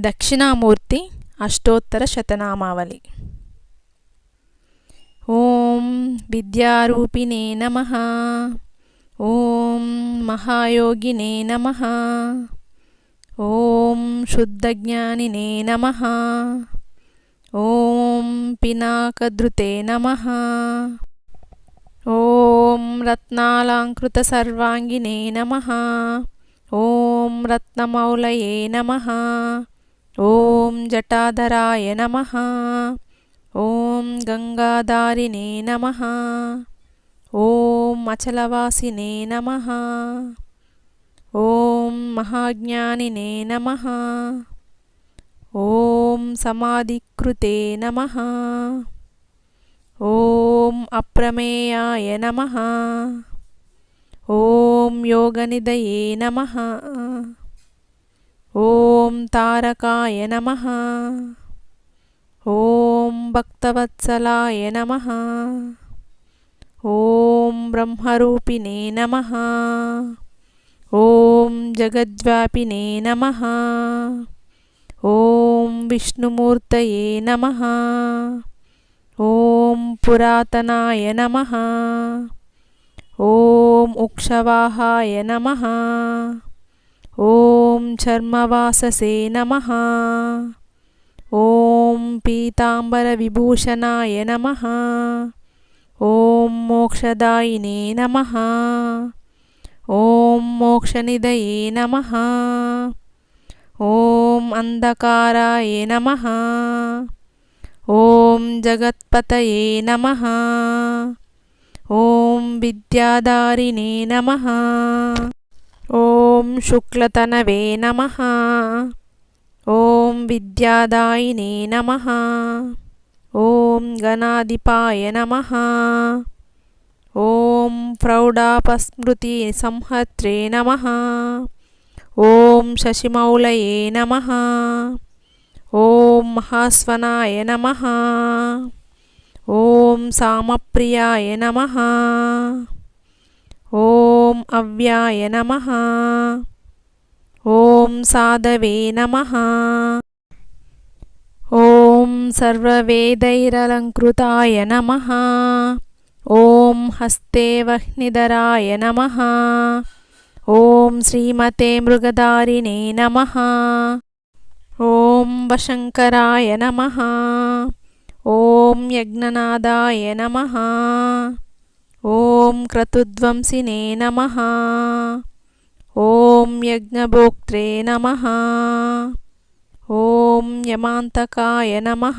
దక్షిణామూర్తి అష్టోత్తర శతనామావళి. ఓం విద్యారూపిణే నమ. ఓం మహాయోగినే నమ. ఓం శుద్ధజ్ఞానినే నమ. ఓం పినాకధృతే నమ. ఓం రత్నాలంకృత సర్వాంగినే నమ. ఓం రత్నమౌలయే నమ. ఓం జటాధరాయ నమ. ఓం గంగాధారిణే నమ. ఓం అచలవాసినే నమ. ఓం మహాజ్ఞానినే నమ. ఓం సమాధికృతే నమ. ఓం అప్రమేయాయ నమ. ఓం యోగనిదయే నమ. ఓం తారకాయ నమ ఓం భక్తవత్సలాయ నమ ఓం బ్రహ్మరూపిణే నమ ఓం జగద్వ్యాపినే నమ ఓం విష్ణుమూర్తయే నమ ఓం పురాతనాయ నమ ఓం ఉక్షవాహాయ నమ ఓం చర్మవాససే నమ ఓం పీతాంబరవిభూషణాయ నమ ఓం మోక్షదాయినే నమ ఓం మోక్షనిదయే నమ ఓం అంధకారాయ నమ ఓం జగత్పతయే నమ ఓం విద్యాదారిణే నమ ఓం శుక్లతనవే నమ. ఓం విద్యాదాయినే నమ. ఓం గణాధిపాయ నమ. ఓం ప్రౌఢాపస్మృతి సంహత్రే నమ. ఓం శశిమౌలయే నమ. ఓం మహాస్వనాయ నమ. ఓం సామప్రియాయ నమ. ఓం అవ్యాయ నమ. ఓం సాధవే నమ. ఓం సర్వవేదైరలంకృతాయ నమ. ఓం హస్తే వహ్నిధరాయ నమ. ఓం శ్రీమతే మృగదారిణే నమ. ఓం వశంకరాయ నమ. ఓం యజ్ఞనాదాయ నమ. ఓం క్రతుధ్వంసినే నమ. ఓం యజ్ఞభోక్త్రే నమ. ఓం యమాంతకాయ నమ.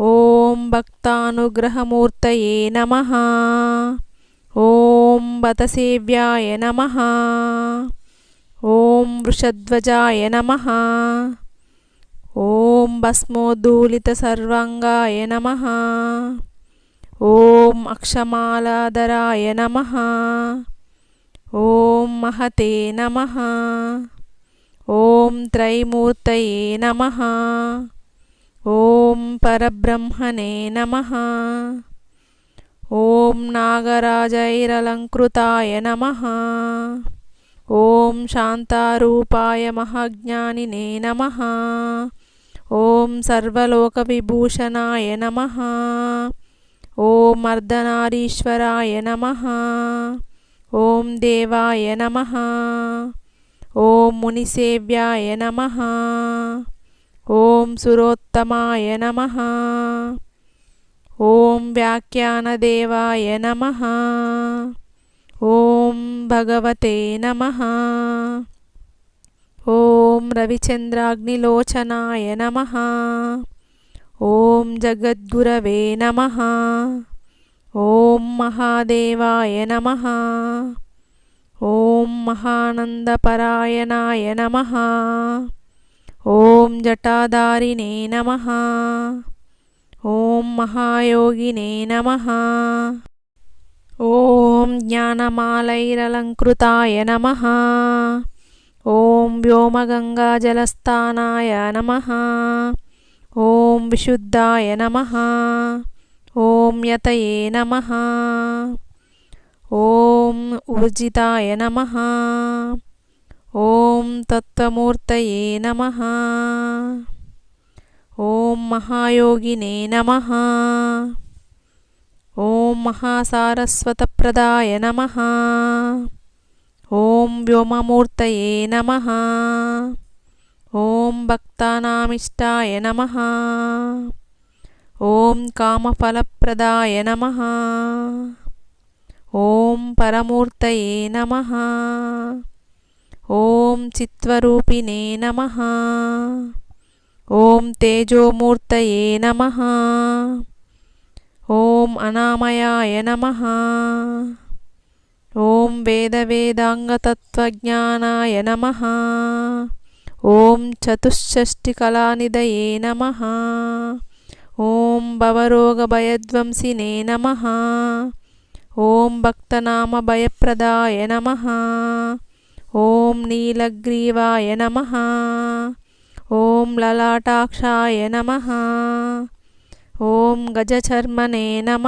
ఓం భక్తానుగ్రహమూర్తయే నమ. ఓం బతసేవ్యాయ నమ. ఓం వృషధ్వజాయ నమ. ఓం భస్మోద్దూలితసర్వాంగాయ నమ. ఓం అక్షమాలాధరాయ నమ. ఓం మహతే నమ. ఓం త్రైమూర్తయే నమ. ఓం పరబ్రహ్మణే నమ. ఓం నాగరాజైరలంకృతాయ నమ. ఓం శాంతారూపాయ మహాజ్ఞానినే నమ. ఓం సర్వలోకవిభూషణాయ నమ. ఓం అర్ధనారీశ్వరాయ నమ. ఓం దేవాయ నమ. ఓం మునిసేవ్యాయ నమ. ఓం సురోత్తమాయ నమ. ఓం వ్యాఖ్యానదేవాయ నమ. ఓం భగవతే నమ. ఓం రవిచంద్రాగ్నిలోచనాయ నమ. ఓం జగద్గురవే నమ. ఓం మహాదేవాయ నమ. ఓం మహానందపరాయణాయ నమ. ఓం జటాధారిణే నమ. ఓం మహాయోగినే నమ. ఓం జ్ఞానమాలైరలంకృతాయ నమ. ఓం వ్యోమగంగాజలస్థానాయ నమ. ఓం విశుద్ధాయ నమ. ఓం యతయే నమ. ఓం ఊర్జితాయ నమ. ఓం తత్వమూర్తయే నమ. ఓం మహాయోగినే నమ. ఓం మహాసారస్వతప్రదాయ నమ. ఓం వ్యోమమూర్తయే నమ. ఓం భక్తానామిష్టాయ నమ. ఓం కామఫలప్రదాయ నమ. ఓం పరమూర్తయే నమ. ఓం చిత్వరూపిణే నమ. ఓం తేజోమూర్తయే నమ. ఓం అనామయాయ నమ. ఓం వేదవేదాంగతత్వజ్ఞానాయ నమ. ఓం చతుషష్టికళానిదయే నమ. ఓం భవరోగభయధ్వంసినే నమ. ఓం భక్తనామభయప్రదాయ నమ. ఓం నీలగ్రీవాయ నమ. ఓం లలాటాక్షాయ నమ. ఓం గజచర్మనే నమ.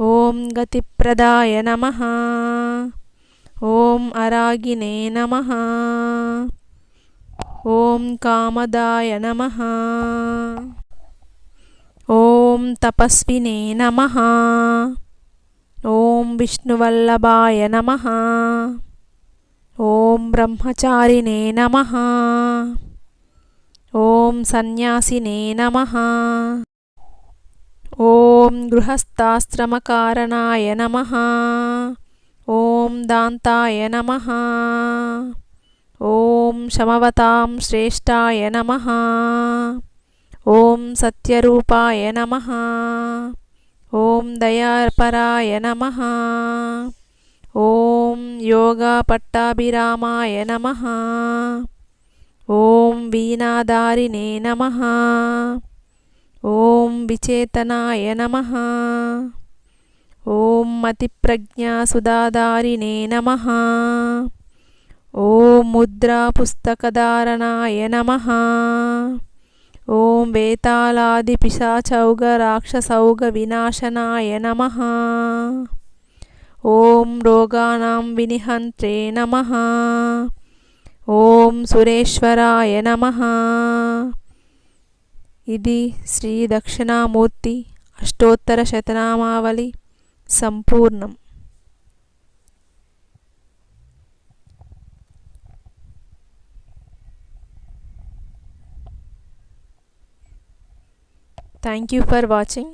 ఓం గతిప్రదాయ నమ. ఓం అరాగినే నమ. ఓం కామదాయ నమ. ఓం తపస్వినే నమ. ఓం విష్ణువల్లభాయ నమ. ఓం బ్రహ్మచారిణే నమ. ఓం సన్యాసినే నమ. ఓం గృహస్థాశ్రమకారణాయ నమ. ఓం దాంతాయ నమ. ఓం శమవతాం శ్రేష్టాయ నమ. ఓం సత్యరూపాయ నమ. ఓం దయాపరాయ నమ. ఓం యోగాపట్టాభిరామాయ నమ. ఓం వీణాదారిణే నమ. ఓం విచేతనాయ నమ. ఓం మతిప్రజ్ఞాసుధాదారిణే నమ. ఓం ముద్రాపుస్తకధారణాయ నమ. ఓం వేతాళాదిపిశాచౌగరాక్షసౌగ వినాశనాయ నమ. ఓం రోగాణం వినిహంత్రే నమ. ఓం సురేశ్వరాయ నమ. ఇది శ్రీ దక్షిణామూర్తి అష్టోత్తర శతనామావళి. సంపూర్ణం. Thank you for watching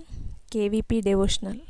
KVP devotional